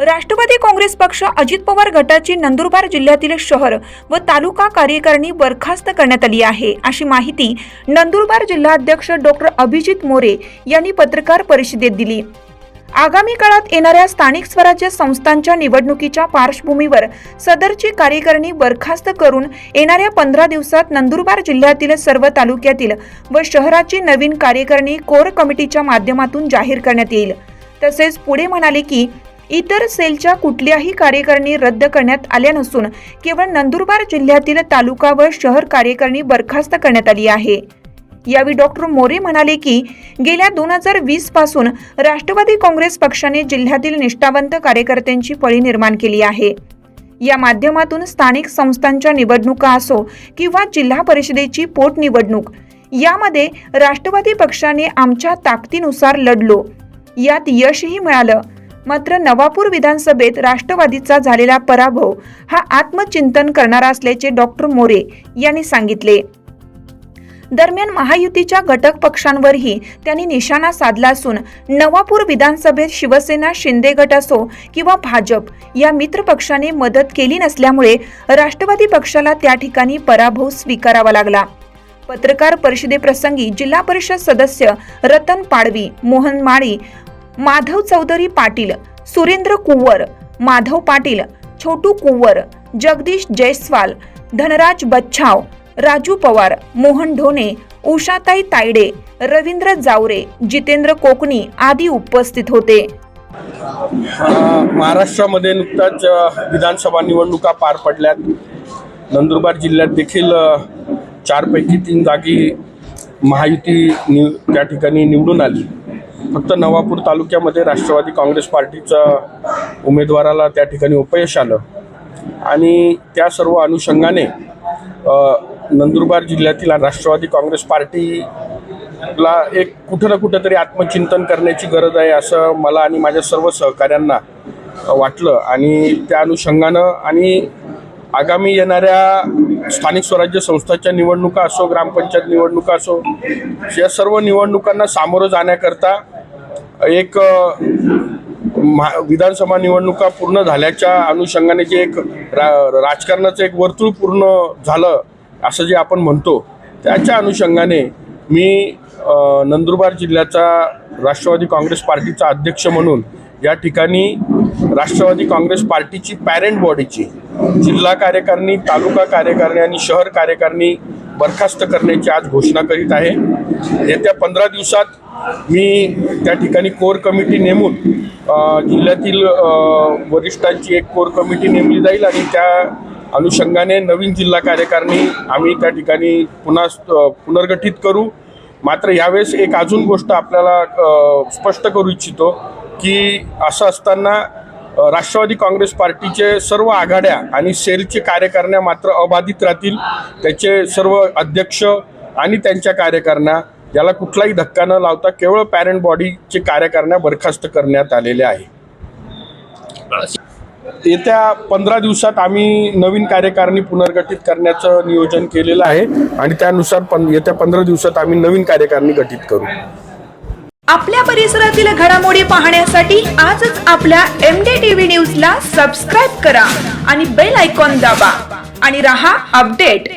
राष्ट्रवादी काँग्रेस पक्ष अजित पवार गटाची नंदुरबार जिल्ह्यातील शहर व तालुका कार्यकारिणी बरखास्त करण्यात आली आहे. अशी माहिती नंदुरबार जिल्हाध्यक्ष डॉक्टर अभिजित मोरे यांनी पत्रकार परिषदेत दिली. आगामी काळात येणाऱ्या स्थानिक स्वराज्य संस्थांच्या निवडणुकीच्या पार्श्वभूमीवर सदरची कार्यकारिणी बरखास्त करून येणाऱ्या पंधरा दिवसात नंदुरबार जिल्ह्यातील सर्व तालुक्यातील व शहराची नवीन कार्यकारिणी कोर कमिटीच्या माध्यमातून जाहीर करण्यात येईल. तसेच पुढे म्हणाले की इतर सेलच्या कुठल्याही कार्यकारिणी रद्द करण्यात आल्या नसून केवळ नंदुरबार जिल्ह्यातील तालुका व शहर कार्यकारिणी बरखास्त करण्यात आली आहे. यावेळी डॉक्टर मोरे म्हणाले की गेल्या दोन हजार वीसपासून राष्ट्रवादी काँग्रेस पक्षाने जिल्ह्यातील निष्ठावंत कार्यकर्त्यांची फळी निर्माण केली आहे. या माध्यमातून स्थानिक संस्थांच्या निवडणुका असो किंवा जिल्हा परिषदेची पोटनिवडणूक यामध्ये राष्ट्रवादी पक्षाने आमच्या ताकदीनुसार लढलो. यात यशही मिळालं. मात्र नवापूर विधानसभेत राष्ट्रवादीचा झालेला पराभव हा आत्मचिंतन करणारा असल्याचे डॉक्टर मोरे यांनी सांगितले. दरम्यान महायुतीच्या घटक पक्षांवरही त्यांनी निशाणा साधला असून नवापूर विधानसभेत शिवसेना शिंदे गट असो किंवा भाजप या मित्र पक्षाने मदत केली नसल्यामुळे राष्ट्रवादी पक्षाला त्या ठिकाणी पराभव स्वीकारावा लागला. पत्रकार परिषदेप्रसंगी जिल्हा परिषद सदस्य रतन पाडवी मोहन माळी माधव चौधरी पाटील सुरेंद्र कुंवर माधव पाटील छोटू कुंवर जगदीश जयस्वाल धनराज बच्छाव राजू पवार मोहन ढोणे उषाताई तायडे रवींद्र जावरे जितेंद्र कोकणी आदी उपस्थित होते. महाराष्ट्रामध्ये नुकताच विधानसभा निवडणुका पार पडल्यात. नंदुरबार जिल्ह्यात देखील चारपैकी तीन जागी महायुती नि त्या ठिकाणी निवडून आली. फक्त नवापूर तालुक्यामध्ये राष्ट्रवादी काँग्रेस पार्टीचा उमेदवाराला त्या ठिकाणी अपयश आलं. आणि त्या सर्व अनुषंगाने नंदुरबार जिल्ह्यातील राष्ट्रवादी काँग्रेस पार्टीला एक कुठं ना कुठं तरी आत्मचिंतन करण्याची गरज आहे असं मला आणि माझ्या सर्व सहकाऱ्यांना वाटलं. आणि त्या अनुषंगानं आणि आगामी येणाऱ्या स्थानिक स्वराज्य संस्थाच्या निवडणुका असो ग्रामपंचायत निवडणुका असो या सर्व निवडणुकांना सामोरं जाण्याकरता एक महा विधानसभा निवडणुका पूर्ण झाल्याच्या अनुषंगाने जे एक रा राजकारणाचं एक वर्तुळ पूर्ण झालं असं जे आपण म्हणतो त्याच्या अनुषंगाने मी नंदुरबार जिल्ह्याचा राष्ट्रवादी काँग्रेस पार्टीचा अध्यक्ष म्हणून या ठिकाणी राष्ट्रवादी काँग्रेस पार्टीची पॅरेंट बॉडीची जिल्हा कार्यकारिणी तालुका कार्यकारिणी आणि शहर कार्यकारिणी बरखास्त करण्याची आज घोषणा करीत आहे. येत्या पंधरा दिवसात मी त्या ठिकाणी कोर कमिटी नेमून जिल्ह्यातील वरिष्ठांची एक कोर कमिटी नेमली जाईल आणि त्या अनुषंगाने नवीन जिल्हा कार्यकारिणी आम्ही त्या ठिकाणी पुन्हा पुनर्गठित करू. मात्र यावेळेस एक अजून गोष्ट आपल्याला स्पष्ट करू इच्छितो की असं असताना राष्ट्रवादी काँग्रेस पार्टीचे सर्व आघाड्या आणि सेलचे कार्यकारण्या मात्र अबाधित राहतील. त्याचे सर्व अध्यक्ष आणि त्यांच्या कार्यकारण्या याला कुठलाही धक्का न लावता केवळ पॅरेंट बॉडीचे कार्यकारिण्या बरखास्त करण्यात आलेले आहे. येत्या पंधरा दिवसात आम्ही नवीन कार्यकारिणी पुनर्गठित करण्याचं नियोजन केलेलं आहे आणि त्यानुसार येत्या पंधरा दिवसात आम्ही नवीन कार्यकारिणी गठीत करू. आपल्या परिसरातील घडामोडी पाहण्यासाठी आजच आपल्या एम डी टीव्ही न्यूजला सबस्क्राईब करा आणि बेल आयकॉन दाबा आणि रहा अपडेट